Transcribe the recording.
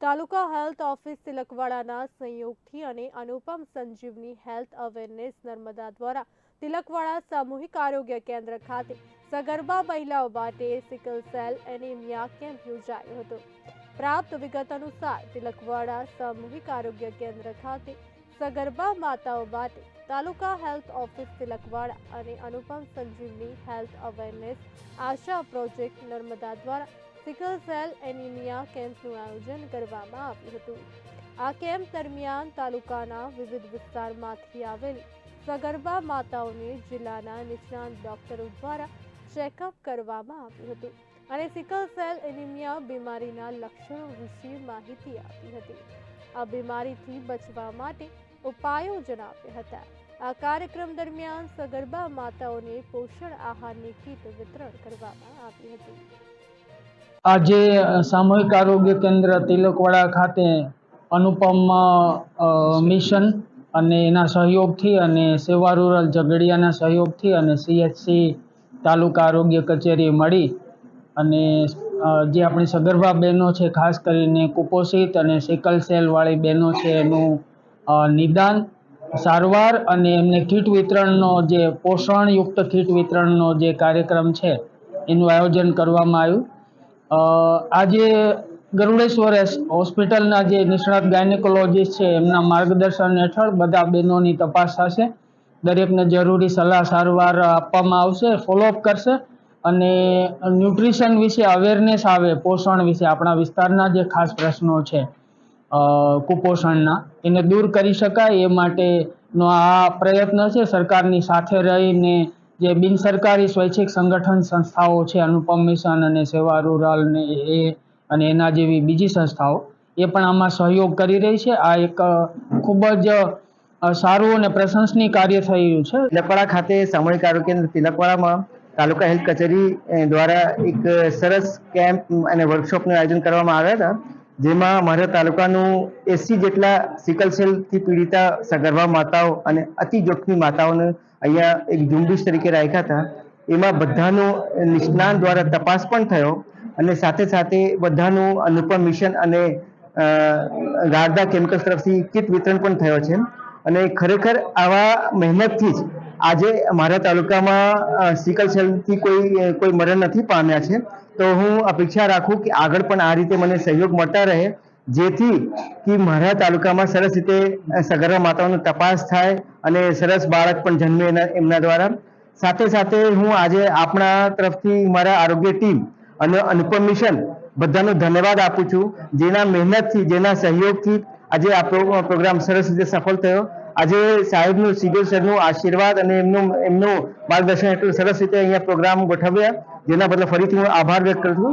તાલુકા health office તિલકવાડાના સંયોગથી અને અનુપમ સંજીવની હેલ્થ અવેરનેસ નર્મદા દ્વારા તિલકવાડા સામૂહિક આરોગ્ય કેન્દ્ર ખાતે સગર્ભા મહિલાઓ માટે સિકલ સેલ એનિમિયા કેમ્પ યોજાયો હતો. પ્રાપ્ત વિગત અનુસાર તિલકવાડા સામૂહિક આરોગ્ય કેન્દ્ર ખાતે સગર્ભા માતાઓ માટે તાલુકા હેલ્થ ઓફિસ તિલકવાડા અને Anupam Sanjivani health awareness Asha project Narmada દ્વારા સિકલ સેલ એનિમિયા કેમ્પનું આયોજન કરવામાં આવ્યું હતું. આ કેમ્પ દરમિયાન તાલુકાના વિવિધ વિસ્તારમાંથી આવેલી સગર્ભા માતાઓને જિલ્લાના નિષ્ણાંત ડોક્ટરો દ્વારા ચેકઅપ કરવામાં આવ્યું હતું અને સિકલ સેલ એનિમિયા બીમારીના લક્ષણો વિશે માહિતી આપી હતી. આ બીમારીથી બચવા માટે ઉપાયો જણાવ્યા હતા. આ કાર્યક્રમ દરમિયાન સગર્ભા માતાઓને પોષણ આહારની કીટ વિતરણ કરવામાં આવી હતી. આજે સામૂહિક આરોગ્ય કેન્દ્ર તિલકવાડા ખાતે અનુપમ મિશન અને એના સહયોગથી અને સેવા રૂરલ ઝઘડિયાના સહયોગથી અને સીએચસી તાલુકા આરોગ્ય કચેરી મળી અને જે આપણી સગર્ભા બહેનો છે, ખાસ કરીને કુપોષિત અને સિકલ સેલવાળી બહેનો છે, એનું નિદાન સારવાર અને એમને કીટ વિતરણનો જે પોષણયુક્ત કીટ વિતરણનો જે કાર્યક્રમ છે, એનું આયોજન કરવામાં આવ્યું. આજે ગરુડેશ્વર હોસ્પિટલના જે નિષ્ણાત ગાયનેકોલોજીસ્ટ છે, એમના માર્ગદર્શન હેઠળ બધા બહેનોની તપાસ થશે. દરેકને જરૂરી સલાહ સારવાર આપવામાં આવશે ફોલોઅપ કરશે અને ન્યુટ્રિશન વિશે અવેરનેસ આવે, પોષણ વિશે. આપણા વિસ્તારના જે ખાસ પ્રશ્નો છે કુપોષણના, એને દૂર કરી શકાય. એ માટેનો આ પ્રયત્ન છે. સરકારની સાથે રહીને જે બિન સરકારી સ્વૈચ્છિક સંગઠન સંસ્થાઓ છે, અનુપમ મિશન અને સેવા રૂરલ ને એ અને એના જેવી બીજી સંસ્થાઓ, એ પણ આમાં સહયોગ કરી રહી છે. આ એક ખૂબ જ સારું અને પ્રશંસનીય કાર્ય થઈ રહ્યું છે. તિલકવાડા ખાતે સામૂહિક આરોગ્ય કેન્દ્ર તિલકવાડામાં તાલુકા હેલ્થ કચેરી દ્વારા એક સરસ કેમ્પ અને વર્કશોપનું આયોજન કરવામાં આવ્યા હતા. જેમાં મારા તાલુકાનું એસી જેટલા સિકલ સેલથી પીડિતા સગર્ભા માતાઓ અને અતિ જોખમી માતાઓને અહીંયા એક ઝુંબેશ તરીકે રાખ્યા હતા. એમાં બધાનો નિષ્ણાંત દ્વારા તપાસ પણ થયો અને સાથે સાથે બધાનું અનુપમ મિશન અને અ, કેમિકલ્સ તરફથી કીટ વિતરણ પણ થયો છે. અને ખરેખર આવા મહેનતથી જ આજે મારા તાલુકામાં સિકલ સેલથી કોઈ કોઈ મરણ નથી પામ્યા છે. તો હું અપેક્ષા રાખું કે આગળ પણ આ રીતે મને સહયોગ મળતા રહે, જેથી કે મારા તાલુકામાં સરસ રીતે સગર્ભા માતાઓની તપાસ થાય અને સરસ બાળક પણ જન્મે એમના દ્વારા. સાથે સાથે હું આજે આપણા તરફથી મારા આરોગ્ય ટીમ અને અનુપમ મિશન બધાનો ધન્યવાદ આપું છું, જેના મહેનતથી, જેના સહયોગથી આજે આ પ્રોગ્રામ સરસ રીતે સફળ થયો. આજે સાહેબનું સીધો સરનું આશીર્વાદ અને એમનું એમનું માર્ગદર્શન એટલું સરસ રીતે અહીંયા પ્રોગ્રામ ગોઠવ્યા, જેના બદલ ફરીથી હું આભાર વ્યક્ત કરું છું.